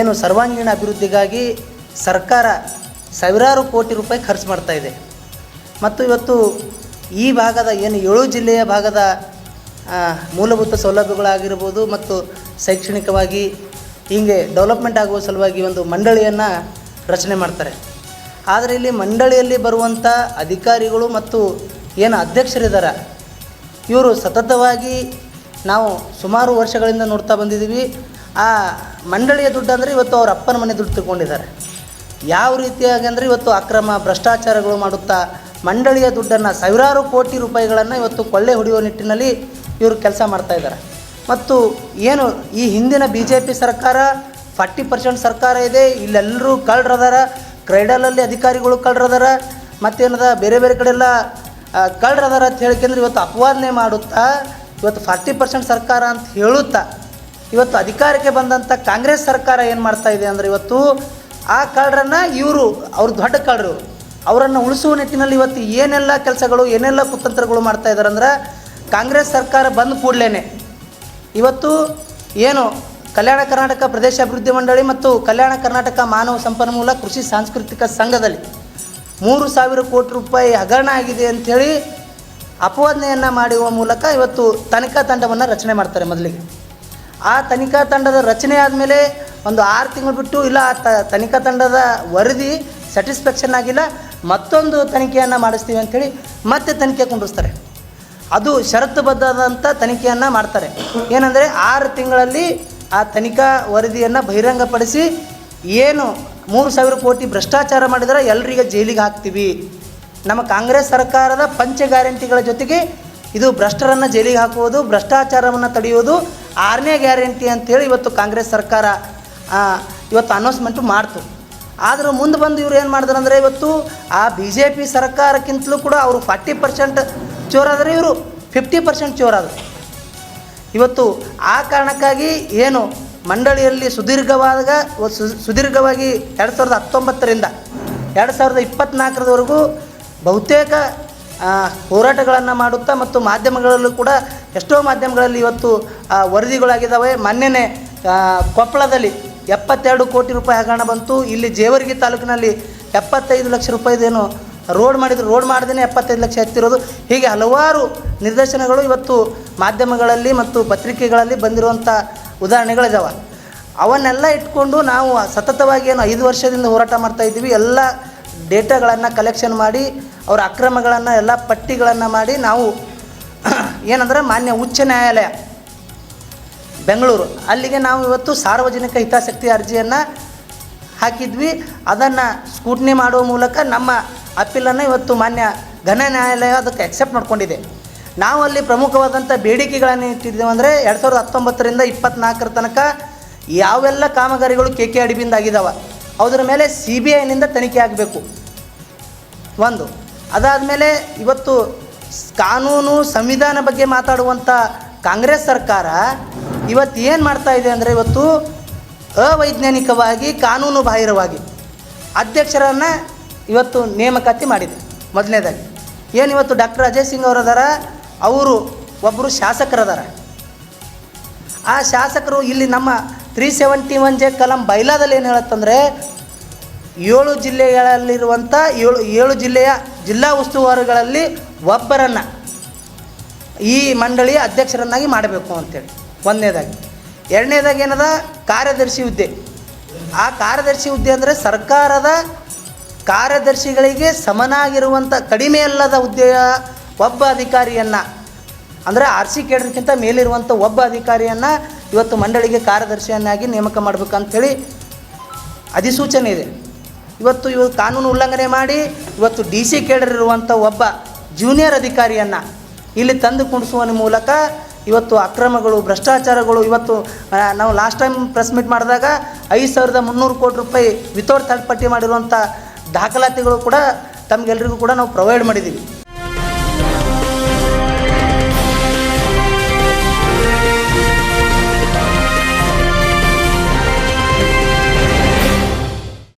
ಏನು ಸರ್ವಾಂಗೀಣ ಅಭಿವೃದ್ಧಿಗಾಗಿ ಸರ್ಕಾರ ಸಾವಿರಾರು ಕೋಟಿ ರೂಪಾಯಿ ಖರ್ಚು ಮಾಡ್ತಾ ಇದೆ. ಮತ್ತು ಇವತ್ತು ಈ ಭಾಗದ ಏನು ಏಳು ಜಿಲ್ಲೆಯ ಭಾಗದ ಮೂಲಭೂತ ಸೌಲಭ್ಯಗಳಾಗಿರ್ಬೋದು ಮತ್ತು ಶೈಕ್ಷಣಿಕವಾಗಿ ಹೀಗೆ ಡೆವಲಪ್ಮೆಂಟ್ ಆಗುವ ಸಲುವಾಗಿ ಒಂದು ಮಂಡಳಿಯನ್ನು ರಚನೆ ಮಾಡ್ತಾರೆ. ಆದರೆ ಇಲ್ಲಿ ಮಂಡಳಿಯಲ್ಲಿ ಬರುವಂಥ ಅಧಿಕಾರಿಗಳು ಮತ್ತು ಏನು ಅಧ್ಯಕ್ಷರಿದ್ದಾರೆ ಇವರು ಸತತವಾಗಿ ನಾವು ಸುಮಾರು ವರ್ಷಗಳಿಂದ ನೋಡ್ತಾ ಬಂದಿದ್ದೀವಿ. ಆ ಮಂಡಳಿಯ ದುಡ್ಡು ಅಂದರೆ ಇವತ್ತು ಅವ್ರ ಅಪ್ಪನ ಮನೆ ದುಡ್ಡು ತಗೊಂಡಿದ್ದಾರೆ. ಯಾವ ರೀತಿಯಾಗಿ ಅಂದರೆ ಇವತ್ತು ಅಕ್ರಮ ಭ್ರಷ್ಟಾಚಾರಗಳು ಮಾಡುತ್ತಾ ಮಂಡಳಿಯ ದುಡ್ಡನ್ನು ಸಾವಿರಾರು ಕೋಟಿ ರೂಪಾಯಿಗಳನ್ನು ಇವತ್ತು ಕೊಳ್ಳೆ ಹೊಡೆಯುವ ನಿಟ್ಟಿನಲ್ಲಿ ಇವರು ಕೆಲಸ ಮಾಡ್ತಾಯಿದ್ದಾರೆ ಮತ್ತು ಏನು ಈ ಹಿಂದಿನ ಬಿ ಜೆ ಪಿ ಸರ್ಕಾರ ಫಾರ್ಟಿ ಪರ್ಸೆಂಟ್ ಸರ್ಕಾರ ಇದೆ ಇಲ್ಲೆಲ್ಲರೂ ಕಳ್ಳರದಾರ, ಕ್ರೈಡಲಲ್ಲಿ ಅಧಿಕಾರಿಗಳು ಕಳ್ಳರದಾರ, ಮತ್ತೇನದ ಬೇರೆ ಬೇರೆ ಕಡೆ ಎಲ್ಲ ಕಳ್ಳರದಾರ ಅಂತ ಹೇಳಿಕೆಂದ್ರೆ ಇವತ್ತು ಅಪವಾದನೆ ಮಾಡುತ್ತಾ, ಇವತ್ತು ಫಾರ್ಟಿ ಪರ್ಸೆಂಟ್ ಸರ್ಕಾರ ಅಂತ ಹೇಳುತ್ತಾ ಇವತ್ತು ಅಧಿಕಾರಕ್ಕೆ ಬಂದಂಥ ಕಾಂಗ್ರೆಸ್ ಸರ್ಕಾರ ಏನು ಮಾಡ್ತಾ ಇದೆ ಅಂದರೆ ಇವತ್ತು ಆ ಕಳ್ಳರನ್ನು ಇವರು, ಅವ್ರು ದೊಡ್ಡ ಕಳ್ಳರು, ಅವರನ್ನು ಉಳಿಸುವ ನಿಟ್ಟಿನಲ್ಲಿ ಇವತ್ತು ಏನೆಲ್ಲ ಕೆಲಸಗಳು, ಏನೆಲ್ಲ ಕುತಂತ್ರಗಳು ಮಾಡ್ತಾ ಇದ್ದಾರೆ ಅಂದ್ರೆ ಕಾಂಗ್ರೆಸ್ ಸರ್ಕಾರ ಬಂದ ಕೂಡಲೇ ಇವತ್ತು ಏನು ಕಲ್ಯಾಣ ಕರ್ನಾಟಕ ಪ್ರದೇಶ ಅಭಿವೃದ್ಧಿ ಮಂಡಳಿ ಮತ್ತು ಕಲ್ಯಾಣ ಕರ್ನಾಟಕ ಮಾನವ ಸಂಪನ್ಮೂಲ ಕೃಷಿ ಸಾಂಸ್ಕೃತಿಕ ಸಂಘದಲ್ಲಿ ಮೂರು ಸಾವಿರ ಕೋಟಿ ರೂಪಾಯಿ ಹಗರಣ ಆಗಿದೆ ಅಂಥೇಳಿ ಅಪವಾದನೆಯನ್ನು ಮಾಡುವ ಮೂಲಕ ಇವತ್ತು ತನಿಖಾ ತಂಡವನ್ನು ರಚನೆ ಮಾಡ್ತಾರೆ ಮೊದಲಿಗೆ. ಆ ತನಿಖಾ ತಂಡದ ರಚನೆ ಆದಮೇಲೆ ಒಂದು ಆರು ತಿಂಗಳು ಬಿಟ್ಟು ಇಲ್ಲ, ಆ ತನಿಖಾ ತಂಡದ ವರದಿ ಸ್ಯಾಟಿಸ್ಫ್ಯಾಕ್ಷನ್ ಆಗಿಲ್ಲ. ಮತ್ತೊಂದು ತನಿಖೆಯನ್ನು ಮಾಡಿಸ್ತೀವಿ ಅಂಥೇಳಿ ಮತ್ತೆ ತನಿಖೆ ಕುಂಡಿಸ್ತಾರೆ ಅದು ಷರತ್ತುಬದ್ಧವಾದಂಥ ತನಿಖೆಯನ್ನು ಮಾಡ್ತಾರೆ. ಏನಂದರೆ ಆರು ತಿಂಗಳಲ್ಲಿ ಆ ತನಿಖಾ ವರದಿಯನ್ನು ಬಹಿರಂಗಪಡಿಸಿ ಏನು ಮೂರು ಸಾವಿರ ಕೋಟಿ ಭ್ರಷ್ಟಾಚಾರ ಮಾಡಿದರೆ ಎಲ್ಲರಿಗೆ ಜೈಲಿಗೆ ಹಾಕ್ತೀವಿ. ನಮ್ಮ ಕಾಂಗ್ರೆಸ್ ಸರ್ಕಾರದ ಪಂಚ ಗ್ಯಾರಂಟಿಗಳ ಜೊತೆಗೆ ಇದು ಭ್ರಷ್ಟರನ್ನು ಜೈಲಿಗೆ ಹಾಕುವುದು, ಭ್ರಷ್ಟಾಚಾರವನ್ನು ತಡೆಯುವುದು ಆರನೇ ಗ್ಯಾರಂಟಿ ಅಂತೇಳಿ ಇವತ್ತು ಕಾಂಗ್ರೆಸ್ ಸರ್ಕಾರ ಇವತ್ತು ಅನೌನ್ಸ್ಮೆಂಟು ಮಾಡ್ತು. ಆದರೂ ಮುಂದೆ ಬಂದು ಇವ್ರು ಏನು ಮಾಡಿದ್ರು ಅಂದರೆ ಇವತ್ತು ಆ ಬಿ ಜೆ ಪಿ ಸರ್ಕಾರಕ್ಕಿಂತಲೂ ಕೂಡ ಅವರು ಫಾರ್ಟಿ ಪರ್ಸೆಂಟ್ ಚೋರಾದರೆ ಇವರು ಫಿಫ್ಟಿ ಪರ್ಸೆಂಟ್ ಚೋರಾದರು. ಇವತ್ತು ಆ ಕಾರಣಕ್ಕಾಗಿ ಏನು ಮಂಡಳಿಯಲ್ಲಿ ಸುದೀರ್ಘವಾದ ಸುದೀರ್ಘವಾಗಿ ಎರಡು ಸಾವಿರದ ಹತ್ತೊಂಬತ್ತರಿಂದ, ಎರಡು ಸಾವಿರದ ಇಪ್ಪತ್ತ್ನಾಲ್ಕರವರೆಗೂ ಬಹುತೇಕ ಹೋರಾಟಗಳನ್ನು ಮಾಡುತ್ತಾ ಮತ್ತು ಮಾಧ್ಯಮಗಳಲ್ಲೂ ಕೂಡ ಎಷ್ಟೋ ಮಾಧ್ಯಮಗಳಲ್ಲಿ ಇವತ್ತು ವರದಿಗಳಾಗಿದ್ದಾವೆ ಮೊನ್ನೆನೇ ಕೊಪ್ಪಳದಲ್ಲಿ ಎಪ್ಪತ್ತೆರಡು ಕೋಟಿ ರೂಪಾಯಿ ಹಗರಣ ಬಂತು. ಇಲ್ಲಿ ಜೇವರ್ಗಿ ತಾಲೂಕಿನಲ್ಲಿ ಎಪ್ಪತ್ತೈದು ಲಕ್ಷ ರೂಪಾಯಿದೇನು ರೋಡ್ ಮಾಡಿದ್ರು. ರೋಡ್ ಮಾಡ್ದೇ ಎಪ್ಪತ್ತೈದು ಲಕ್ಷ ಎತ್ತಿರೋದು. ಹೀಗೆ ಹಲವಾರು ನಿದರ್ಶನಗಳು ಇವತ್ತು ಮಾಧ್ಯಮಗಳಲ್ಲಿ ಮತ್ತು ಪತ್ರಿಕೆಗಳಲ್ಲಿ ಬಂದಿರುವಂಥ ಉದಾಹರಣೆಗಳಿದ್ದಾವೆ ಅವನ್ನೆಲ್ಲ ಇಟ್ಕೊಂಡು ನಾವು ಸತತವಾಗಿ ಏನು ಐದು ವರ್ಷದಿಂದ ಹೋರಾಟ ಮಾಡ್ತಾ ಇದ್ದೀವಿ. ಎಲ್ಲ ಡೇಟಾಗಳನ್ನು ಕಲೆಕ್ಷನ್ ಮಾಡಿ ಅವರ ಅಕ್ರಮಗಳನ್ನು ಎಲ್ಲ ಪಟ್ಟಿಗಳನ್ನು ಮಾಡಿ ನಾವು ಏನಂದ್ರೆ ಮಾನ್ಯ ಉಚ್ಚ ನ್ಯಾಯಾಲಯ, ಬೆಂಗಳೂರು. ಅಲ್ಲಿಗೆ ನಾವು ಇವತ್ತು ಸಾರ್ವಜನಿಕ ಹಿತಾಸಕ್ತಿ ಅರ್ಜಿಯನ್ನು ಹಾಕಿದ್ವಿ. ಅದನ್ನು ಸ್ಕೂಟ್ನಿ ಮಾಡುವ ಮೂಲಕ ನಮ್ಮ ಅಪೀಲನ್ನು ಇವತ್ತು ಮಾನ್ಯ ಘನ ನ್ಯಾಯಾಲಯ ಅದಕ್ಕೆ ಅಕ್ಸೆಪ್ಟ್ ಮಾಡಿಕೊಂಡಿದೆ. ನಾವು ಅಲ್ಲಿ ಪ್ರಮುಖವಾದಂಥ ಬೇಡಿಕೆಗಳನ್ನು ಇಟ್ಟಿದ್ದೇವೆ ಅಂದರೆ ಎರಡು ಸಾವಿರದ ಹತ್ತೊಂಬತ್ತರಿಂದ ಇಪ್ಪತ್ನಾಲ್ಕರ ತನಕ ಯಾವೆಲ್ಲ ಕಾಮಗಾರಿಗಳು ಕೆ ಕೆ ಅಡಿಬಿಂದ ಆಗಿದ್ದಾವೆ ಅದರ ಮೇಲೆ ಸಿ ಬಿ ಐನಿಂದ ತನಿಖೆ ಆಗಬೇಕು. ಒಂದು ಅದಾದಮೇಲೆ ಇವತ್ತು ಕಾನೂನು ಸಂವಿಧಾನ ಬಗ್ಗೆ ಮಾತಾಡುವಂಥ ಕಾಂಗ್ರೆಸ್ ಸರ್ಕಾರ ಇವತ್ತು ಏನು ಮಾಡ್ತಾ ಇದೆ ಅಂದರೆ ಇವತ್ತು ಅವೈಜ್ಞಾನಿಕವಾಗಿ, ಕಾನೂನು ಬಾಹಿರವಾಗಿ ಅಧ್ಯಕ್ಷರನ್ನು ಇವತ್ತು ನೇಮಕಾತಿ ಮಾಡಿದೆ. ಮೊದಲನೇದಾಗಿ. ಏನು ಇವತ್ತು ಡಾಕ್ಟರ್ ಅಜಯ್ ಸಿಂಗ್ ಅವರದಾರ ಅವರು ಒಬ್ಬರು ಶಾಸಕರದಾರ. ಆ ಶಾಸಕರು ಇಲ್ಲಿ ನಮ್ಮ ತ್ರೀ ಸೆವೆಂಟಿ ಒನ್ ಜೆ ಕಲಂ ಬೈಲಾದಲ್ಲಿ ಏನು ಹೇಳುತ್ತಂದರೆ, ಏಳು ಜಿಲ್ಲೆಗಳಲ್ಲಿರುವಂಥ ಏಳು ಏಳು ಜಿಲ್ಲೆಯ ಜಿಲ್ಲಾ ಉಸ್ತುವಾರಿಗಳಲ್ಲಿ ಒಬ್ಬರನ್ನು ಈ ಮಂಡಳಿಯ ಅಧ್ಯಕ್ಷರನ್ನಾಗಿ ಮಾಡಬೇಕು ಅಂತೇಳಿ. ಒಂದನೇದಾಗಿ. ಎರಡನೇದಾಗಿ ಏನದ? ಕಾರ್ಯದರ್ಶಿ ಹುದ್ದೆ. ಆ ಕಾರ್ಯದರ್ಶಿ ಹುದ್ದೆ ಅಂದರೆ ಸರ್ಕಾರದ ಕಾರ್ಯದರ್ಶಿಗಳಿಗೆ ಸಮನಾಗಿರುವಂಥ ಕಡಿಮೆ ಅಲ್ಲದ ಹುದ್ದೆಯ ಒಬ್ಬ ಅಧಿಕಾರಿಯನ್ನು, ಅಂದರೆ ಆರ್ ಸಿ ಕೇಡ್ರಕ್ಕಿಂತ ಮೇಲಿರುವಂಥ ಒಬ್ಬ ಅಧಿಕಾರಿಯನ್ನು ಇವತ್ತು ಮಂಡಳಿಗೆ ಕಾರ್ಯದರ್ಶಿಯನ್ನಾಗಿ ನೇಮಕ ಮಾಡಬೇಕಂಥೇಳಿ ಅಧಿಸೂಚನೆ ಇದೆ. ಇವತ್ತು ಇವತ್ತು ಕಾನೂನು ಉಲ್ಲಂಘನೆ ಮಾಡಿ ಇವತ್ತು ಡಿ ಸಿ ಕೇಡರ್ ಇರುವಂಥ ಒಬ್ಬ ಜೂನಿಯರ್ ಅಧಿಕಾರಿಯನ್ನು ಇಲ್ಲಿ ತಂದು ಕುಣಿಸುವ ಮೂಲಕ ಇವತ್ತು ಅಕ್ರಮಗಳು, ಭ್ರಷ್ಟಾಚಾರಗಳು ಇವತ್ತು ನಾವು ಲಾಸ್ಟ್ ಟೈಮ್ ಪ್ರೆಸ್ ಮೀಟ್ ಮಾಡಿದಾಗ ಐದು ಸಾವಿರದ ಮುನ್ನೂರು ಕೋಟಿ ರೂಪಾಯಿ ವಿತೌಟ್ ಥರ್ಡ್ ಪಟ್ಟಿ ಮಾಡಿರುವಂಥ ದಾಖಲಾತಿಗಳು ಕೂಡ ತಮಗೆಲ್ಲರಿಗೂ ಕೂಡ ನಾವು ಪ್ರೊವೈಡ್ ಮಾಡಿದ್ದೀವಿ